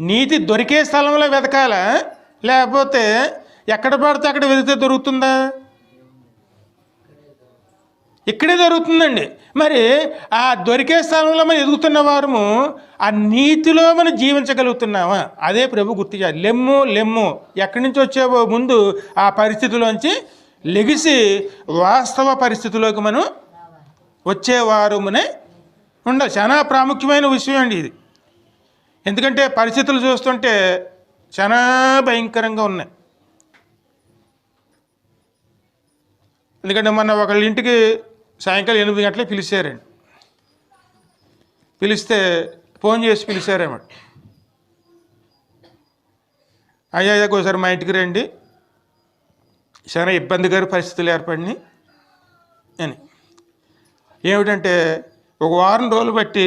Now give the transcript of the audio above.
నీతి దొరికే స్థలంలో వెతకాలా? లేకపోతే ఎక్కడ పడితే అక్కడ వెతితే దొరుకుతుందా? ఇక్కడే దొరుకుతుందండి మరి ఆ దొరికే స్థలంలో మనం ఎదుగుతున్న వారము ఆ నీతిలో మనం జీవించగలుగుతున్నామా? అదే ప్రభు గుర్తు చేయాలి లెమ్ము లెమ్ము. ఎక్కడి నుంచి వచ్చేవో ముందు ఆ పరిస్థితిలోంచి లెగిసి వాస్తవ పరిస్థితిలోకి మనం వచ్చేవారుమనే ఉండాలి. చాలా ప్రాముఖ్యమైన విషయం అండి ఇది. ఎందుకంటే పరిస్థితులు చూస్తుంటే చాలా భయంకరంగా ఉన్నాయి. ఎందుకంటే మొన్న ఒకళ్ళ ఇంటికి సాయంకాలం ఎనిమిది గంటలకు పిలిచారండి. పిలిస్తే ఫోన్ చేసి పిలిచారేమట అయ్యా అయ్యా ఒకసారి మా ఇంటికి రండి. చాలా ఇబ్బందికర పరిస్థితులు ఏర్పడినాయి అని. ఏమిటంటే ఒక వారం రోజులు బట్టి